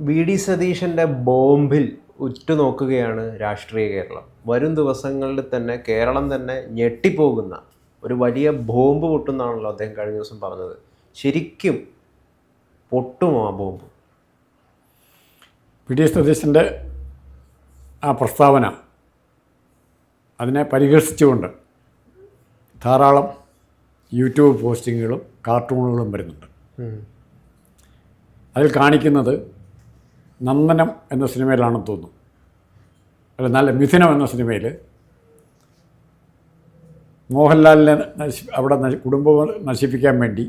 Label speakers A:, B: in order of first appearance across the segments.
A: V D സതീശന്റെ ബോംബിൽ ഉറ്റുനോക്കുകയാണ് രാഷ്ട്രീയ കേരളം. വരും ദിവസങ്ങളിൽ തന്നെ കേരളം തന്നെ ഞെട്ടിപ്പോകുന്ന ഒരു വലിയ ബോംബ് പൊട്ടുന്നാണല്ലോ അദ്ദേഹം കഴിഞ്ഞ ദിവസം പറഞ്ഞത്. ശരിക്കും പൊട്ടുമോ ആ ബോംബ്?
B: പി ഡി സതീശന്റെ ആ പ്രസ്താവന അതിനെ പരിഹസിച്ചുകൊണ്ട് ധാരാളം യൂട്യൂബ് പോസ്റ്റിങ്ങുകളും കാർട്ടൂണുകളും വരുന്നുണ്ട്. അതിൽ കാണിക്കുന്നത് നന്ദനം എന്ന സിനിമയിലാണെന്ന് തോന്നുന്നു. അല്ല നല്ല മിഥുനം എന്ന സിനിമയിൽ മോഹൻലാലിനെ നശി അവിടെ കുടുംബം നശിപ്പിക്കാൻ വേണ്ടി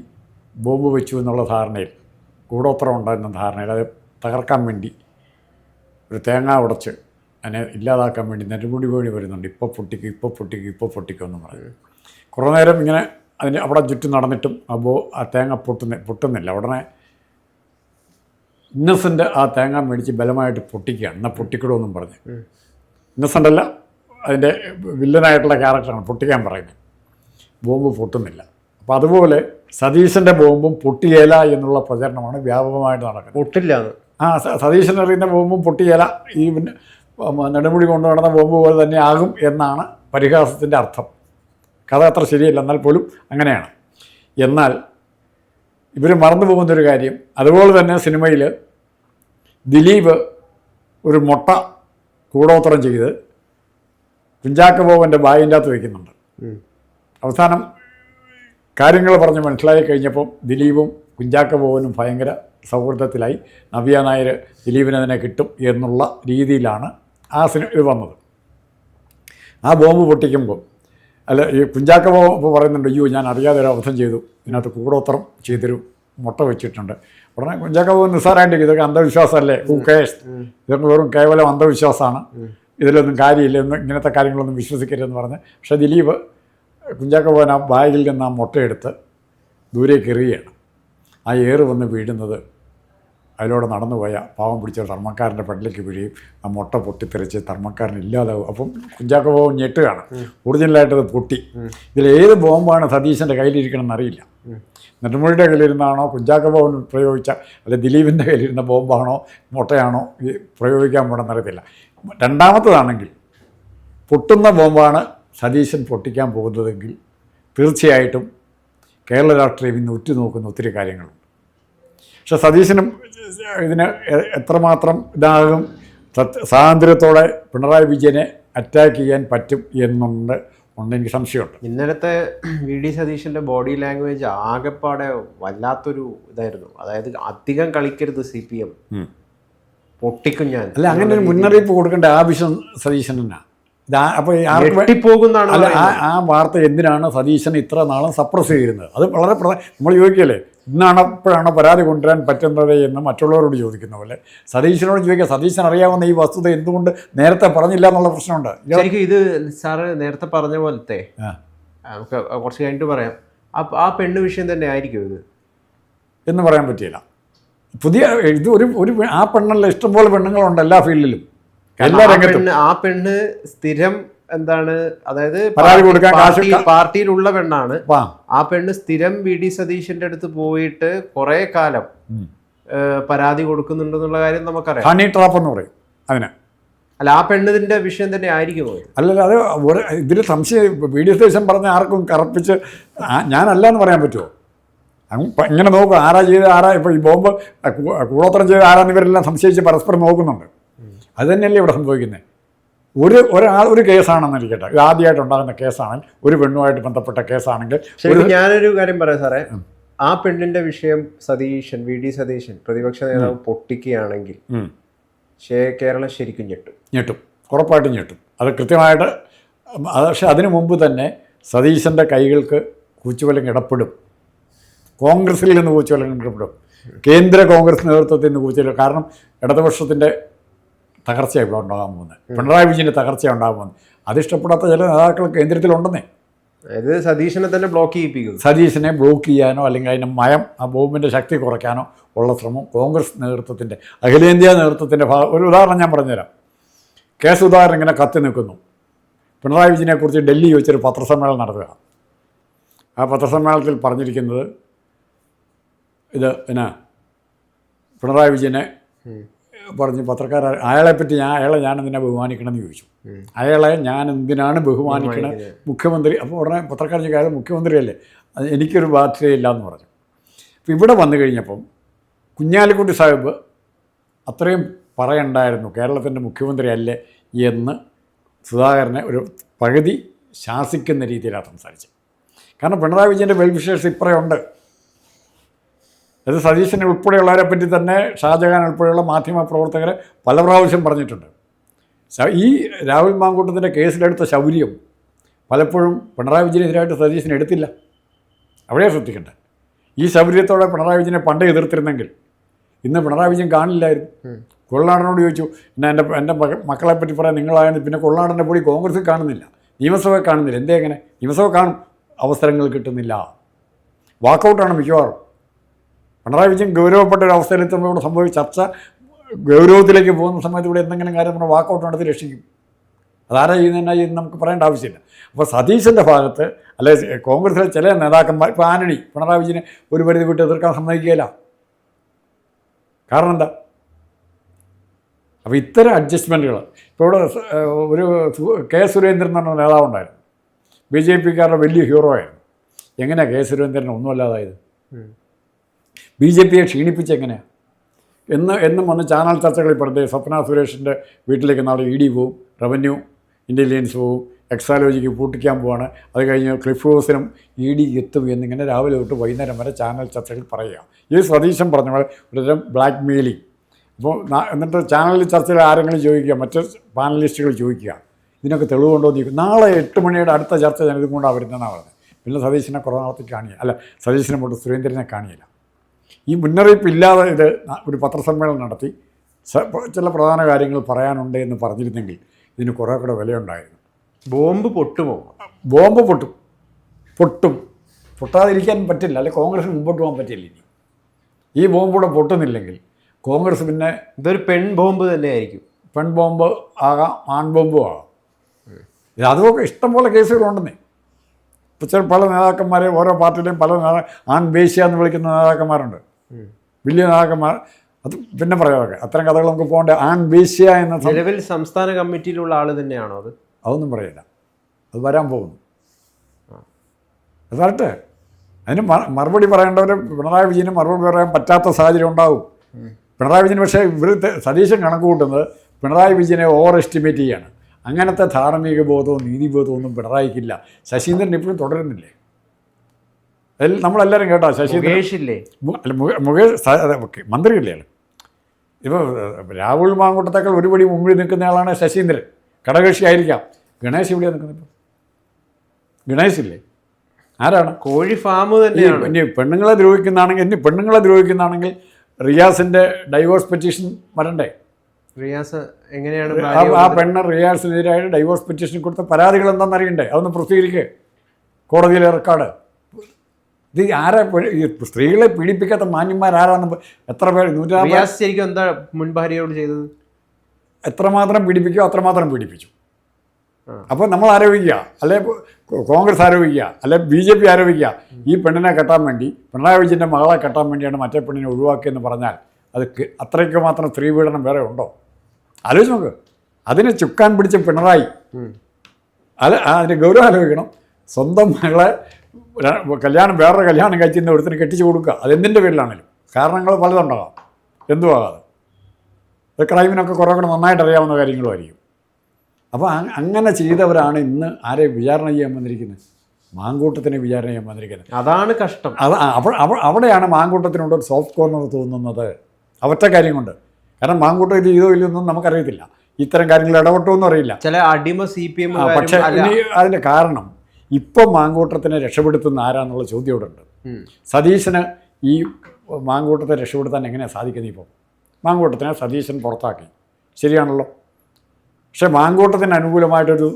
B: ബോംബ് വെച്ചു എന്നുള്ള ധാരണയിൽ കൂടോത്രം ഉണ്ടെന്ന ധാരണയിൽ അത് തകർക്കാൻ വേണ്ടി ഒരു തേങ്ങ ഉടച്ച് അതിനെ ഇല്ലാതാക്കാൻ വേണ്ടി നെടുമുടി വഴി വരുന്നുണ്ട്. ഇപ്പോൾ പൊട്ടിക്കും ഇപ്പോൾ പൊട്ടിക്കും ഇപ്പോൾ പൊട്ടിക്കും എന്ന് പറയും കുറേ നേരം ഇങ്ങനെ അതിന് അവിടെ ചുറ്റും നടന്നിട്ടും ആ ബോ ആ തേങ്ങ പൊട്ടുന്ന പൊട്ടുന്നില്ല. ഉടനെ ഇന്നസെന്റ് ആ തേങ്ങ മേടിച്ച് ബലമായിട്ട് പൊട്ടിക്കുകയാണ്. എന്നാൽ പൊട്ടിക്കിടുമെന്നും പറഞ്ഞ്. ഇന്നസെന്റ് അല്ല അതിന്റെ വില്ലനായിട്ടുള്ള ക്യാരക്ടറാണ് പൊട്ടിക്കാൻ പറയുന്നത്. ബോംബ് പൊട്ടുന്നില്ല. അപ്പോൾ അതുപോലെ സതീശന്റെ ബോംബും പൊട്ടിയേല എന്നുള്ള പ്രചരണമാണ് വ്യാപകമായിട്ട് നടക്കുന്നത്.
A: പൊട്ടില്ല അത്.
B: ആ സതീശൻ എറിയുന്ന ബോംബും പൊട്ടിയേല ഈ പിന്നെ നെടുമുടി കൊണ്ടു നടന്ന ബോംബ് പോലെ തന്നെ ആകും എന്നാണ് പരിഹാസത്തിന്റെ അർത്ഥം. കഥ അത്ര ശരിയല്ല എന്നാൽ പോലും അങ്ങനെയാണ്. എന്നാൽ ഇവർ മറന്നു പോകുന്നൊരു കാര്യം. അതുപോലെ തന്നെ സിനിമയിൽ ദിലീപ് ഒരു മുട്ട കൂടോത്രം ചെയ്ത് കുഞ്ചാക്ക ബോബന്റെ ബായിന്റെ അകത്ത് വയ്ക്കുന്നുണ്ട് അവസാനം കാര്യങ്ങൾ പറഞ്ഞ് മനസ്സിലായി കഴിഞ്ഞപ്പം ദിലീപും കുഞ്ചാക്ക ബോബനും ഭയങ്കര സൗഹൃദത്തിലായി നവ്യ നായർ ദിലീപിന് അതിനെ കിട്ടും എന്നുള്ള രീതിയിലാണ് ആ സിനിമ ഇത് വന്നത്. ആ ബോംബ് പൊട്ടിക്കുമ്പോൾ അല്ല ഈ കുഞ്ചാക്ക ഇപ്പോൾ പറയുന്നുണ്ട് അയ്യോ ഞാൻ അറിയാതെ ഒരു അബദ്ധം ചെയ്തു. ഇതിനകത്ത് കൂടോത്രം ചെയ്തൊരു മുട്ട വെച്ചിട്ടുണ്ട്. ഉടനെ കുഞ്ചാക്ക ബോബ് നിസ്സാരമായിട്ട് ഇതൊക്കെ അന്ധവിശ്വാസമല്ലേ? ഹൂ കേസ് ഇതൊക്കെ വെറും കേവലം അന്ധവിശ്വാസമാണ്. ഇതിലൊന്നും കാര്യമില്ല. ഒന്നും ഇങ്ങനത്തെ കാര്യങ്ങളൊന്നും വിശ്വസിക്കരുതെന്ന് പറഞ്ഞ്. പക്ഷേ ദിലീപ് കുഞ്ചാക്ക ബോബൻ ആ ബാഗിൽ നിന്ന് ആ മുട്ടയെടുത്ത് ദൂരേക്ക് എറിയുകയാണ് ആ ഏറ് വന്ന് വീഴുന്നത് അതിലൂടെ നടന്നു പോയ പാവം പിടിച്ച ധർമ്മക്കാരന്റെ പെടലേക്ക് വീഴുകയും ആ മുട്ട പൊട്ടിത്തെറിച്ച് ധർമ്മക്കാരൻ ഇല്ലാതാവും. അപ്പം കുഞ്ചാക്ക ബോബൻ ഞെട്ടുകയാണ്. ഒറിജിനലായിട്ട് അത് പൊട്ടി. ഇതിൽ ഏത് ബോംബാണ് സതീശന്റെ കയ്യിലിരിക്കണം എന്നറിയില്ല നെടുമുടിയുടെ കയ്യിലിരുന്നാണോ കുഞ്ചാക്ക ബോബൻ പ്രയോഗിച്ച അല്ലെ ദിലീപിന്റെ കയ്യിലിരുന്ന ബോംബാണോ മുട്ടയാണോ ഈ പ്രയോഗിക്കാൻ പോകണമെന്നറിയത്തില്ല രണ്ടാമത്തതാണെങ്കിൽ പൊട്ടുന്ന ബോംബാണ് സതീശൻ പൊട്ടിക്കാൻ പോകുന്നതെങ്കിൽ തീർച്ചയായിട്ടും കേരള രാഷ്ട്രീയം ഇന്ന് ഉറ്റുനോക്കുന്ന ഒത്തിരി കാര്യങ്ങളുണ്ട്. പക്ഷെ സതീശനും ഇതിന് എത്രമാത്രം ഇതാകും? സ്വാതന്ത്ര്യത്തോടെ പിണറായി വിജയനെ അറ്റാക്ക് ചെയ്യാൻ പറ്റും എന്നുണ്ട് ഉണ്ട് എനിക്ക് സംശയമുണ്ട്.
A: ഇന്നലത്തെ വി ഡി സതീശന്റെ ബോഡി ലാംഗ്വേജ് ആകെപ്പാടെ വല്ലാത്തൊരു ഇതായിരുന്നു. അതായത് അധികം കളിക്കരുത് സി പി എം. പൊട്ടിക്കും ഞാൻ.
B: അല്ല അങ്ങനെ ഒരു മുന്നറിയിപ്പ് കൊടുക്കേണ്ട ആവശ്യം സതീശൻ തന്നെയാണ് അപ്പോൾ ആ വാർത്ത എന്തിനാണ് സതീശൻ ഇത്ര നാളും സപ്രസ് ചെയ്തിരുന്നത്? അത് വളരെ പ്രധാന നമ്മൾ ചോദിക്കല്ലേ ഇന്നാണ് അപ്പോഴാണ് പരാതി കൊണ്ടുവരാൻ പറ്റുന്നത് എന്ന് മറ്റുള്ളവരോട് ചോദിക്കുന്ന പോലെ. സതീശനോട് ചോദിക്കുക സതീശൻ അറിയാവുന്ന ഈ വസ്തുത എന്തുകൊണ്ട് നേരത്തെ പറഞ്ഞില്ല എന്നുള്ള പ്രശ്നമുണ്ട്?
A: ശരിക്കും ഇത് സാറ് നേരത്തെ പറഞ്ഞ പോലത്തെ. നമുക്ക് കുറച്ച് കഴിഞ്ഞിട്ട് പറയാം. ആ പെണ്ണ് വിഷയം തന്നെ ആയിരിക്കും ഇത്.
B: എന്ന് പറയാൻ പറ്റിയില്ല. പുതിയ ഇത് ഒരു ഒരു ആ പെണ്ണല്ല ഇഷ്ടംപോലെ പെണ്ണുങ്ങളുണ്ട് എല്ലാ ഫീൽഡിലും. എല്ലാ രംഗത്തും.
A: ആ പെണ്ണ് സ്ഥിരം എന്താണ് അതായത്
B: പരാതി കൊടുക്കാൻ കാശ്
A: പാർട്ടിയിലുള്ള പെണ്ണാണ്.
B: ആ,
A: പെണ്ണ് സ്ഥിരം വി ഡി സതീശന്റെ അടുത്ത് പോയിട്ട് കുറെ കാലം പരാതി കൊടുക്കുന്നുണ്ടെന്നുള്ള കാര്യം നമുക്കറിയാം.
B: ഹണി ട്രാപ്പ് എന്ന് പറയും. അതിന്.
A: അല്ല ആ പെണ്ണിന്റെ വിഷയം തന്നെ ആയിരിക്കും അല്ല
B: അല്ലല്ല അത് ഒരു ഇതിൽ സംശയം വി ഡി സതീശൻ പറഞ്ഞ ആർക്കും കറപ്പിച്ച് ഞാനല്ല എന്ന് പറയാൻ പറ്റുമോ? ഇങ്ങനെ നോക്കും ആരാ ചെയ്ത് ആരാ ഇപ്പോൾ ഈ ബോംബ് കൂടോത്രം ചെയ്ത് ആരാന്ന് ഇവരെല്ലാം സംശയിച്ച് പരസ്പരം നോക്കുന്നുണ്ട്. അത് തന്നെയല്ലേ ഇവിടെ സംഭവിക്കുന്നത് ഒരു ഒരാൾ ഒരു കേസാണെന്നിരിക്കട്ടെ ഇത് ആദ്യമായിട്ട് ഉണ്ടാകുന്ന കേസാണെങ്കിൽ ഒരു പെണ്ണുമായിട്ട് ബന്ധപ്പെട്ട കേസാണെങ്കിൽ
A: ഞാനൊരു കാര്യം പറയാം സാറേ. ആ പെണ്ണിന്റെ വിഷയം സതീശൻ വി ഡി സതീശൻ പ്രതിപക്ഷ നേതാവ് പൊട്ടിക്കുകയാണെങ്കിൽ കേരളം ശരിക്കും ഞെട്ടും.
B: ഞെട്ടും. ഉറപ്പായിട്ടും ഞെട്ടും. അത് കൃത്യമായിട്ട് പക്ഷെ അതിനു മുമ്പ് തന്നെ സതീശന്റെ കൈകൾക്ക് കൂച്ചുവലം ഇടപെടും കോൺഗ്രസിൽ നിന്ന് കൂച്ചുവലം ഇടപെടും കേന്ദ്ര കോൺഗ്രസ് നേതൃത്വത്തിൽ നിന്ന് കൂച്ചുവലം കാരണം ഇടതുപക്ഷത്തിന്റെ തകർച്ചയാണ് ഇവിടെ ഉണ്ടാകാൻ പോകുന്നത്. പിണറായി വിജയന്റെ തകർച്ചയാണ് ഉണ്ടാകാൻ പോകുന്നത്. അതിഷ്ടപ്പെടാത്ത ചില നേതാക്കൾ കേന്ദ്രത്തിലുണ്ടെന്നേ.
A: അതായത് സതീശനെ തന്നെ ബ്ലോക്ക് ചെയ്യിപ്പിക്കും
B: സതീശനെ ബ്ലോക്ക് ചെയ്യാനോ അല്ലെങ്കിൽ അതിന്റെ മയം ആ ബോംബിന്റെ ശക്തി കുറയ്ക്കാനോ ഉള്ള ശ്രമം കോൺഗ്രസ് നേതൃത്വത്തിന്റെ അഖിലേന്ത്യാ നേതൃത്വത്തിന്റെ ഭാഗം ഒരു ഉദാഹരണം ഞാൻ പറഞ്ഞുതരാം. കെ സുധാകരൻ ഇങ്ങനെ കത്തി നിൽക്കുന്നു. പിണറായി വിജയനെക്കുറിച്ച് ഡൽഹി വെച്ചൊരു പത്രസമ്മേളനം നടത്തുക. ആ പത്രസമ്മേളനത്തിൽ പറഞ്ഞിരിക്കുന്നത് ഇത് എന്നാ? പിണറായി വിജയനെ പറഞ്ഞ് പത്രക്കാർ അയാളെ പറ്റി ഞാൻ അയാളെ ഞാൻ എന്തിനാണ് ബഹുമാനിക്കണമെന്ന് ചോദിച്ചു. അയാളെ ഞാൻ എന്തിനാണ് ബഹുമാനിക്കണം? മുഖ്യമന്ത്രി അപ്പോൾ ഉടനെ പത്രക്കാർ ചോദിക്കും അയാൾ മുഖ്യമന്ത്രിയല്ലേ? എനിക്കൊരു ബാധ്യതയില്ല എന്ന് പറഞ്ഞു. അപ്പോൾ ഇവിടെ വന്നു കഴിഞ്ഞപ്പം കുഞ്ഞാലിക്കുട്ടി സാഹിബ് അത്രയും പറയണ്ടായിരുന്നു കേരളത്തിന്റെ മുഖ്യമന്ത്രി അല്ലേ എന്ന് സുധാകരനെ ഒരു പകുതി ശാസിക്കുന്ന രീതിയിലാണ് സംസാരിച്ചത്. കാരണം പിണറായി വിജയന്റെ വെൽവിഷേഴ്സ് ഇപ്പറേ ഉണ്ട്. അത് സതീശനെ ഉൾപ്പെടെയുള്ളവരെ പറ്റി തന്നെ ഷാജഹാൻ ഉൾപ്പെടെയുള്ള മാധ്യമ പ്രവർത്തകർ പല പ്രാവശ്യം പറഞ്ഞിട്ടുണ്ട്. ഈ രാഹുൽ മാങ്കൂട്ടത്തിന്റെ കേസിലെടുത്ത ശൗര്യം പലപ്പോഴും പിണറായി വിജയനെതിരായിട്ട് സതീശൻ എടുത്തില്ല. അവിടെ ശ്രദ്ധിക്കേണ്ട ഈ ശൗര്യത്തോടെ പിണറായി വിജയനെ പണ്ട് എതിർത്തിരുന്നെങ്കിൽ ഇന്ന് പിണറായി വിജയൻ കാണില്ലായിരുന്നു. കൊള്ളാടനോട് ചോദിച്ചു പിന്നെ എന്റെ എന്റെ മക മക്കളെ പറ്റി പറയാൻ നിങ്ങളായത് പിന്നെ കൊള്ളാടന്റെ പൊടി കോൺഗ്രസ് കാണുന്നില്ല. നിയമസഭ കാണുന്നില്ല. എന്തേ എങ്ങനെ നിയമസഭ കാണും. അവസരങ്ങൾ കിട്ടുന്നില്ല. വാക്കൗട്ടാണ് മിക്കവാറും. പിണറായി വിജയൻ ഗൗരവപ്പെട്ട ഒരു അവസ്ഥയിലെത്തുമ്പോൾ ഇവിടെ സംഭവിച്ച ചർച്ച ഗൗരവത്തിലേക്ക് പോകുന്ന സമയത്ത് ഇവിടെ എന്തെങ്കിലും കാര്യം നമ്മൾ വാക്കൗട്ട് നടത്തി രക്ഷിക്കും. അതാരാ ചെയ്യുന്നതെന്നാ ചെയ്യുന്നത് നമുക്ക് പറയേണ്ട ആവശ്യമില്ല. അപ്പോൾ സതീശന്റെ ഭാഗത്ത് അല്ലെ കോൺഗ്രസിലെ ചില നേതാക്കന്മാർ ഇപ്പോൾ ആന്റണി പിണറായി വിജയനെ ഒരു പരിധി വിട്ട് എതിർക്കാൻ സമ്മതിക്കുകയില്ല. കാരണം എന്താ? അപ്പോൾ ഇത്തരം അഡ്ജസ്റ്റ്മെന്റുകൾ ഇപ്പോൾ ഇവിടെ ഒരു കെ സുരേന്ദ്രൻ എന്ന് നേതാവുണ്ടായിരുന്നു ബി ജെ പിക്കാരുടെ വലിയ ഹീറോ ആയിരുന്നു. എങ്ങനെയാണ് കെ സുരേന്ദ്രൻ ഒന്നുമല്ലാതായത്? ബി ജെ പിയെ ക്ഷീണിപ്പിച്ച് എങ്ങനെയാണ് എന്ന് എന്നും വന്ന് ചാനൽ ചർച്ചകളിൽ പെടുത്തേ സ്വപ്ന സുരേഷിന്റെ വീട്ടിലേക്ക് നാളെ ഇ ഡി പോവും റവന്യൂ ഇന്റലിജൻസ് പോവും എക്സാലോജിക്ക് പൂട്ടിക്കാൻ പോവാണ്. അത് കഴിഞ്ഞ് ക്ലിഫ് ഹൗസിനും ഇ ഡി എത്തും എന്നിങ്ങനെ രാവിലെ തൊട്ട് വൈകുന്നേരം വരെ ചാനൽ ചർച്ചകൾ പറയുക ഈ സ്വദേശം പറഞ്ഞ പോലെ ഒരുതരം ബ്ലാക്ക് മെയിലിംഗ് അപ്പോൾ എന്നിട്ട് ചാനൽ ചർച്ചയിൽ ആരെങ്കിലും ചോദിക്കുക മറ്റ് പാനലിസ്റ്റുകൾ ചോദിക്കുക ഇതിനൊക്കെ തെളിവുണ്ടോ എന്ന് ചോദിക്കും നാളെ എട്ട് മണിയുടെ അടുത്ത ചർച്ച ഞാൻ ഇതും കൊണ്ടാണ് വരുന്നതെന്നാണ് പറഞ്ഞത്. പിന്നെ സതീശനെ കുറേ കാണില്ല. അല്ല സതീശനെ കൊണ്ട് സുരേന്ദ്രനെ കാണിയില്ല. ഈ മുന്നറിയിപ്പ് ഇല്ലാതെ ഇത് ഒരു പത്രസമ്മേളനം നടത്തി. ചില പ്രധാന കാര്യങ്ങൾ പറയാനുണ്ട് എന്ന് പറഞ്ഞിരുന്നെങ്കിൽ ഇതിന് കുറേ കൂടെ വിലയുണ്ടായിരുന്നു.
A: ബോംബ് പൊട്ടുമോ?
B: ബോംബ് പൊട്ടും. പൊട്ടും. പൊട്ടാതിരിക്കാൻ പറ്റില്ല. അല്ലെ കോൺഗ്രസ് മുമ്പോട്ട് പോകാൻ പറ്റില്ല ഇനി. ഈ ബോംബ് കൂടെ പൊട്ടുന്നില്ലെങ്കിൽ കോൺഗ്രസ് പിന്നെ
A: ഇതൊരു പെൺ ബോംബ് തന്നെയായിരിക്കും.
B: പെൺ ബോംബ് ആകാം ആൺ ബോംബും ആകാം. ഇത് അതുമൊക്കെ ഇഷ്ടംപോലെ കേസുകളുണ്ടെന്നേ ഇപ്പോൾ ചില പല നേതാക്കന്മാരെ ഓരോ പാർട്ടിയിലെയും പല നേതാ ആൺ ദേശീയ എന്ന് വിളിക്കുന്ന നേതാക്കന്മാരുണ്ട്. വലിയ നേതാക്കന്മാർ അത് പിന്നെ പറയാമൊക്കെ അത്തരം കഥകൾ നമുക്ക് പോകേണ്ട. ആൺ വീശ്യ എന്ന
A: നിലവിൽ സംസ്ഥാന കമ്മിറ്റിയിലുള്ള ആൾ തന്നെയാണോ അത്?
B: അതൊന്നും പറയില്ല. അത് വരാൻ പോകുന്നു. അത് വരട്ടെ അതിന് മറുപടി പറയേണ്ടവർ പിണറായി വിജയന് മറുപടി പറയാൻ പറ്റാത്ത സാഹചര്യം ഉണ്ടാവും. പിണറായി വിജയൻ പക്ഷേ ഇവർ സതീശൻ കണക്ക് കൂട്ടുന്നത് പിണറായി വിജയനെ ഓവർ എസ്റ്റിമേറ്റ് ചെയ്യാണ്. അങ്ങനത്തെ ധാർമ്മിക ബോധവും നീതിബോധവും ഒന്നും പിണറായിക്കില്ല. ശശീന്ദ്രൻ ഇപ്പോഴും തുടരുന്നില്ലേ? നമ്മളെല്ലാവരും കേട്ടോ ശശി
A: മുകേഷ് ഇല്ലേ
B: മു- അല്ല, മുകേഷ് മന്ത്രിയല്ലേ ആൾ ഇപ്പോൾ രാഹുൽ മാങ്കൂട്ടത്തേക്കാൾ ഒരുപടി മുമ്പിൽ നിൽക്കുന്ന ആളാണ് ശശീന്ദ്രൻ. ഘടകകക്ഷി ആയിരിക്കാം. ഗണേശ് എവിടെയാണ് നിൽക്കുന്നത് ഗണേശ് ഇല്ലേ? ആരാണ്?
A: കോഴി ഫാം തന്നെയാണ്.
B: ഇനി പെണ്ണുങ്ങളെ ദ്രോഹിക്കുന്നതാണെങ്കിൽ ഇനി പെണ്ണുങ്ങളെ ദ്രോഹിക്കുന്നതാണെങ്കിൽ റിയാസിന്റെ ഡൈവോഴ്സ് പെറ്റീഷൻ വരണ്ടേ?
A: റിയാസ് എങ്ങനെയാണ്
B: ആ പെണ്ണ് റിയാസിനെതിരായിട്ട് ഡൈവോഴ്സ് പെറ്റീഷൻ കൊടുത്ത പരാതികൾ എന്താണെന്ന് അറിയണ്ടേ അതൊന്ന് പ്രസിദ്ധീകരിക്കുക കോടതിയിലെ റെക്കോർഡ് ഇത് ആരെ ഈ സ്ത്രീകളെ പീഡിപ്പിക്കാത്ത മാന്യന്മാരാരാണ് എത്ര പേര് നൂറ്റാറ്
A: ശരിക്കും എന്താ മുൻ ഭാര്യയോട് ചെയ്തത്?
B: എത്രമാത്രം പീഡിപ്പിക്കോ അത്രമാത്രം പീഡിപ്പിച്ചു. അപ്പോൾ നമ്മൾ ആരോപിക്കുക. അല്ലെ കോൺഗ്രസ് ആരോപിക്കുക. അല്ലെ ബി ജെ പി ആരോപിക്കുക. ഈ പെണ്ണിനെ കെട്ടാൻ വേണ്ടി പിണറായി വിജയന്റെ മകളെ കെട്ടാൻ വേണ്ടിയാണ് മറ്റേ പെണ്ണിനെ ഒഴിവാക്കിയെന്ന് പറഞ്ഞാൽ അത് അത്രയ്ക്ക് മാത്രം സ്ത്രീ പീഡനം വേറെ ഉണ്ടോ? ആലോചിച്ച് നോക്ക്. അതിനെ ചുക്കാൻ പിടിച്ച പിണറായി.
A: അല്ല
B: അത് അതിന്റെ ഗൗരവം ആലോചിക്കണം. സ്വന്തം മകളെ കല്യാണം വേറൊരു കല്യാണം കഴിച്ചിരുന്ന ഒരുത്തിന് കെട്ടിച്ചു കൊടുക്കുക. അതെന്തിന്റെ പേരിലാണെങ്കിലും കാരണങ്ങൾ പലതുണ്ടാകാം. എന്തുവാകാതെ അത്? ക്രൈമിനൊക്കെ കുറേ കൂടെ നന്നായിട്ട് അറിയാവുന്ന കാര്യങ്ങളുമായിരിക്കും. അപ്പോൾ അങ്ങനെ ചെയ്തവരാണ് ഇന്ന് ആരെ വിചാരണ ചെയ്യാൻ വന്നിരിക്കുന്നത്? മാങ്കൂട്ടത്തിനെ വിചാരണ ചെയ്യാൻ വന്നിരിക്കുന്നത്.
A: അതാണ് കഷ്ടം.
B: അത് അവ- അവ- അവിടെയാണ് മാങ്കൂട്ടത്തിനോട് ഒരു സോഫ്റ്റ് കോർണർ തോന്നുന്നത്. അവറ്റ കാര്യം കൊണ്ട് കാരണം മാങ്കൂട്ടം ഇത് ചെയ്തോ ഇല്ലയൊന്നും നമുക്കറിയത്തില്ല. ഇത്തരം കാര്യങ്ങൾ ഇടപെട്ടോ എന്നും അറിയില്ല.
A: ചില അടിമ സി പി എം
B: പക്ഷേ അതിന്റെ കാരണം ഇപ്പം മാങ്കൂട്ടത്തിനെ രക്ഷപ്പെടുത്തുന്ന ആരാന്നുള്ള ചോദ്യം ഇവിടെ ഉണ്ട് സതീശന് ഈ മാങ്കൂട്ടത്തെ രക്ഷപ്പെടുത്താൻ എങ്ങനെയാണ് സാധിക്കുന്നത് ഇപ്പോൾ മാങ്കൂട്ടത്തിനെ സതീശൻ പുറത്താക്കി. ശരിയാണല്ലോ. പക്ഷേ മാങ്കൂട്ടത്തിന് അനുകൂലമായിട്ടൊരു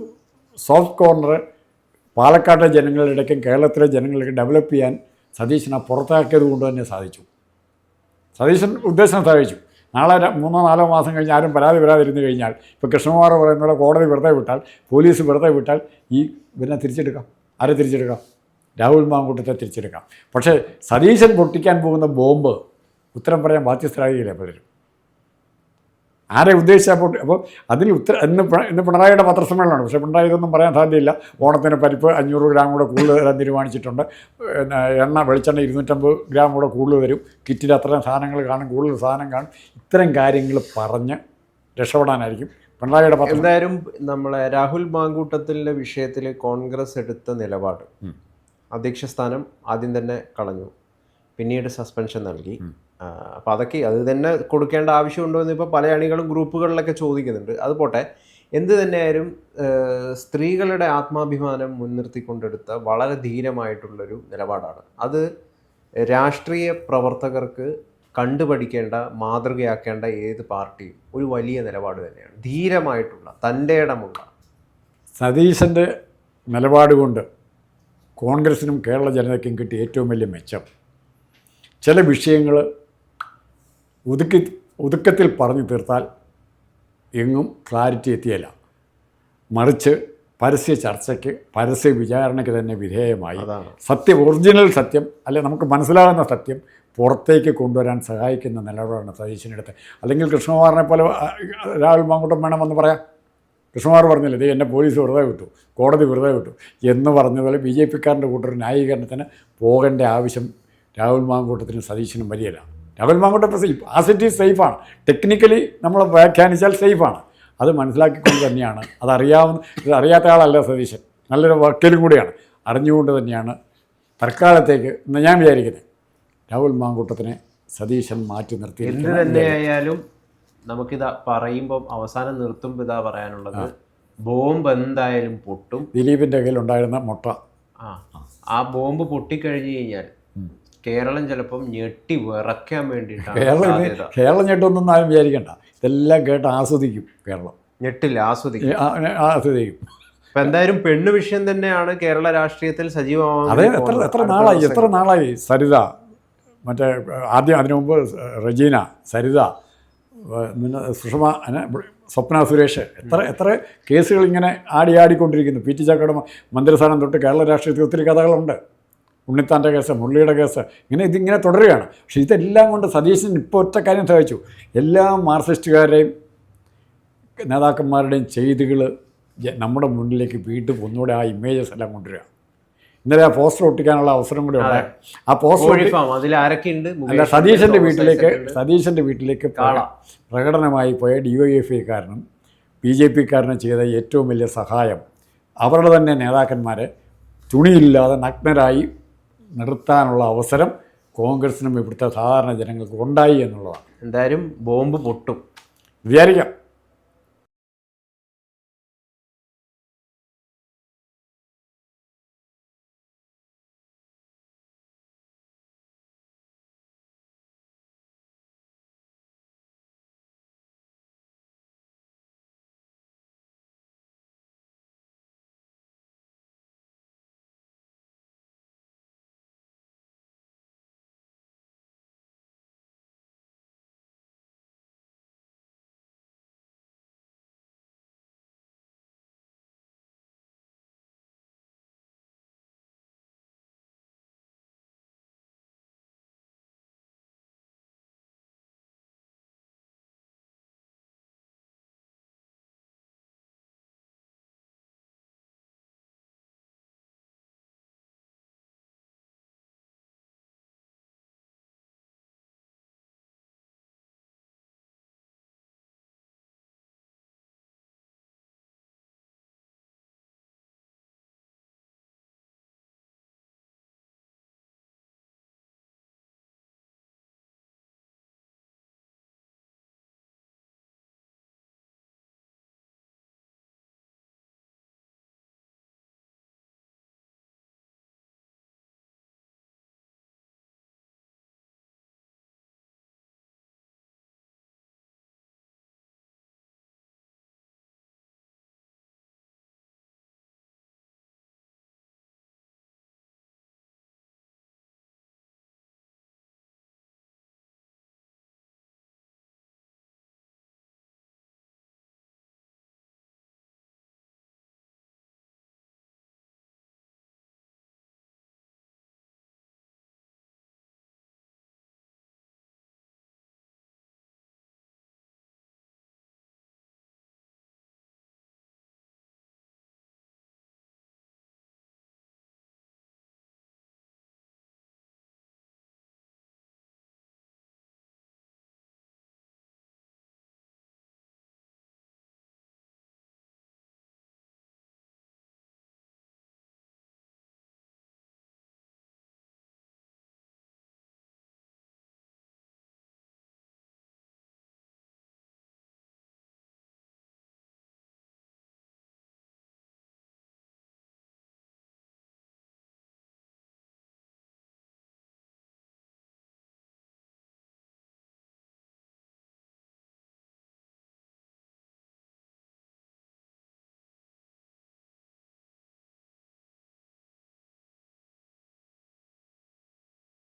B: സോഫ്റ്റ് കോർണർ പാലക്കാട്ടെ ജനങ്ങളുടെ ഇടയ്ക്കും കേരളത്തിലെ ജനങ്ങളുടെ ഡെവലപ്പ് ചെയ്യാൻ സതീശനെ പുറത്താക്കിയത് കൊണ്ട് തന്നെ സാധിച്ചു. സതീശൻ ഉദ്ദേശം സാധിച്ചു നാളെ മൂന്നോ നാലോ മാസം കഴിഞ്ഞ് ആരും പരാതി വരാതിരുന്നു കഴിഞ്ഞാൽ ഇപ്പോൾ കൃഷ്ണകുമാർ പറയുന്ന കോടതി വെറുതെ വിട്ടാൽ പോലീസ് വെറുതെ വിട്ടാൽ ഈ ഇവനെ തിരിച്ചെടുക്കാം. ആരെ തിരിച്ചെടുക്കാം? രാഹുൽ മാങ്കൂട്ടത്തെ തിരിച്ചെടുക്കാം. പക്ഷേ സതീശൻ പൊട്ടിക്കാൻ പോകുന്ന ബോംബ് ഉത്തരം പറയാൻ ബാധ്യസ്ഥരാകില്ല പലരും. ആരെ ഉദ്ദേശിച്ചാൽ പോട്ടെ? അപ്പോൾ അതിൽ ഉത്തര ഇന്ന് ഇന്ന് പിണറായിയുടെ പത്രസമ്മേളനമാണ്. പക്ഷേ പിണറായി ഇതൊന്നും പറയാൻ സാധ്യതയില്ല. ഓണത്തിന് പരിപ്പ് അഞ്ഞൂറ് ഗ്രാം കൂടെ കൂടുതൽ തരാൻ തീരുമാനിച്ചിട്ടുണ്ട്. എണ്ണ വെളിച്ചെണ്ണ ഇരുന്നൂറ്റമ്പത് ഗ്രാം കൂടെ കൂടുതൽ വരും. കിറ്റിൽ അത്രയും സാധനങ്ങൾ കാണും കൂടുതൽ സാധനം കാണും. ഇത്തരം കാര്യങ്ങൾ പറഞ്ഞ് രക്ഷപ്പെടാനായിരിക്കും പിണറായിയുടെ പത്രം.
A: എന്തായാലും നമ്മളെ രാഹുൽ മാങ്കൂട്ടത്തിന്റെ വിഷയത്തിൽ കോൺഗ്രസ് എടുത്ത നിലപാട്. അധ്യക്ഷ സ്ഥാനം ആദ്യം തന്നെ കളഞ്ഞു. പിന്നീട് സസ്പെൻഷൻ നൽകി. അപ്പം അതൊക്കെ അത് തന്നെ കൊടുക്കേണ്ട ആവശ്യമുണ്ടോ എന്ന് ഇപ്പോൾ പല അണികളും ഗ്രൂപ്പുകളിലൊക്കെ ചോദിക്കുന്നുണ്ട്. അത് പോട്ടെ. എന്ത് തന്നെയായാലും സ്ത്രീകളുടെ ആത്മാഭിമാനം മുൻനിർത്തിക്കൊണ്ടെടുത്ത വളരെ ധീരമായിട്ടുള്ളൊരു നിലപാടാണ്. അത് രാഷ്ട്രീയ പ്രവർത്തകർക്ക് കണ്ടുപഠിക്കേണ്ട മാതൃകയാക്കേണ്ട ഏത് പാർട്ടിയും ഒരു വലിയ നിലപാട് തന്നെയാണ്. ധീരമായിട്ടുള്ള തന്റെ ഇടമുള്ള.
B: സതീശന്റെ നിലപാട് കൊണ്ട് കോൺഗ്രസിനും കേരള ജനതയ്ക്കും കിട്ടിയ ഏറ്റവും വലിയ മെച്ചം. ചില വിഷയങ്ങൾ ഒതുക്കി ഒതുക്കത്തിൽ പറഞ്ഞു തീർത്താൽ എങ്ങും ക്ലാരിറ്റി എത്തിയല്ല മറിച്ച് പരസ്യ ചർച്ചയ്ക്ക് പരസ്യ വിചാരണയ്ക്ക് തന്നെ വിധേയമായി. സത്യം ഒറിജിനൽ സത്യം അല്ലെ നമുക്ക് മനസ്സിലാകുന്ന സത്യം പുറത്തേക്ക് കൊണ്ടുവരാൻ സഹായിക്കുന്ന നിലപാടാണ് സതീശനെടുത്ത് അല്ലെങ്കിൽ കൃഷ്ണകുമാറിനെ പോലെ രാഹുൽ മാങ്കൂട്ടം വേണമെന്ന് പറയാം. കൃഷ്ണകുമാർ പറഞ്ഞില്ല ഇത് എന്നെ പോലീസ് വെറുതെ വിട്ടു കോടതി വെറുതെ വിട്ടു എന്ന് പറഞ്ഞതുപോലെ ബി ജെ പിക്കാരന്റെ കൂട്ടൊരു ന്യായീകരണത്തിന് പോകേണ്ട ആവശ്യം രാഹുൽ മാങ്കൂട്ടത്തിനും സതീശനും വലിയല്ല. രാഹുൽ മാങ്കൂട്ടം ഇപ്പോൾ സേഫ് ആസിറ്റ് ഈസ് സേഫാണ് ടെക്നിക്കലി നമ്മൾ വ്യാഖ്യാനിച്ചാൽ സേഫാണ് അത് മനസ്സിലാക്കിക്കൊണ്ട് തന്നെയാണ്. അതറിയാവുന്ന ഇത് അറിയാത്ത ആളല്ല സതീശൻ. നല്ലൊരു വക്കീലും കൂടിയാണ്. അറിഞ്ഞുകൊണ്ട് തന്നെയാണ് തൽക്കാലത്തേക്ക് എന്ന് ഞാൻ വിചാരിക്കുന്നത് രാഹുൽ മാങ്കൂട്ടത്തിനെ സതീശൻ മാറ്റി
A: നിർത്തി
B: എന്ത്
A: തന്നെയായാലും നമുക്കിതാ പറയുമ്പോൾ അവസാനം നിർത്തുമ്പോൾ ഇതാ പറയാനുള്ളത്. ബോംബ് എന്തായാലും പൊട്ടും.
B: ദിലീപിന്റെ കയ്യിലുണ്ടായിരുന്ന മുട്ട.
A: ആ. ആ ബോംബ് പൊട്ടിക്കഴിഞ്ഞു കഴിഞ്ഞാൽ കേരളം ചിലപ്പം ഞെട്ടി വിറയ്ക്കാൻ വേണ്ടിയിട്ടാണ്
B: കേരളം
A: സാധ്യത.
B: കേരളം ഞെട്ടൊന്നും ആരും വിചാരിക്കണ്ട. ഇതെല്ലാം കേട്ട് ആസ്വദിക്കും കേരളം.
A: ഞെട്ടില്ല ആസ്വദിക്കും.
B: ആ- ആസ്വദിക്കും.
A: അപ്പൊ എന്തായാലും പെണ്ണ് വിഷയം തന്നെയാണ് കേരള രാഷ്ട്രീയത്തിൽ സജീവമാവാൻ
B: അതെ
A: വേണ്ടി
B: എത്ര
A: പോകുന്നത്.
B: എത്ര
A: അടുത്ത
B: നാളായി. എത്ര നാളായി? സരിത മറ്റേ ആദ്യം അതിനു മുമ്പ് റജീന സരിത ഏഹ് പിന്നെ സുഷമ അന സ്വപ്ന സുരേഷ് എത്ര എത്ര കേസുകൾ ഇങ്ങനെ ആടി ആടിക്കൊണ്ടിരിക്കുന്നു. പി ടി ചാക്കയുടെ മന്ത്രിസ്ഥാനം തൊട്ട് കേരള രാഷ്ട്രീയത്തിൽ ഒത്തിരി കഥകളുണ്ട്. ഉണ്ണിത്താന്റെ കേസ് മുരളിയുടെ കേസ് ഇങ്ങനെ ഇതിങ്ങനെ തുടരുകയാണ്. പക്ഷേ ഇതെല്ലാം കൊണ്ട് സതീശൻ ഇപ്പോൾ ഒറ്റ കാര്യം സഹായിച്ചു എല്ലാ മാർക്സിസ്റ്റുകാരുടെയും നേതാക്കന്മാരുടെയും ചെയ്തികൾ നമ്മുടെ മുന്നിലേക്ക് വീണ്ടും ഒന്നുകൂടെ ആ ഇമേജസ് എല്ലാം കൊണ്ടുവരിക ഇന്നലെ ആ പോസ്റ്റർ ഒട്ടിക്കാനുള്ള അവസരം കൂടി ഉണ്ട് ആ പോസ്റ്റർ അല്ല
A: സതീശന്റെ
B: വീട്ടിലേക്ക് സതീശന്റെ വീട്ടിലേക്ക്. പ്രകടനമായി പോയ ഡി വൈ എഫ് ഐക്കാരനും ബി ജെ പിക്കാരനും ചെയ്ത ഏറ്റവും വലിയ സഹായം അവരുടെ തന്നെ നേതാക്കന്മാരെ തുണിയില്ലാതെ നഗ്നരായി നിർത്താനുള്ള അവസരം കോൺഗ്രസിനും ഇവിടുത്തെ സാധാരണ ജനങ്ങൾക്ക് ഉണ്ടായി എന്നുള്ളതാണ്.
A: എന്തായാലും ബോംബ് പൊട്ടും.
B: വിചാരിക്കാം.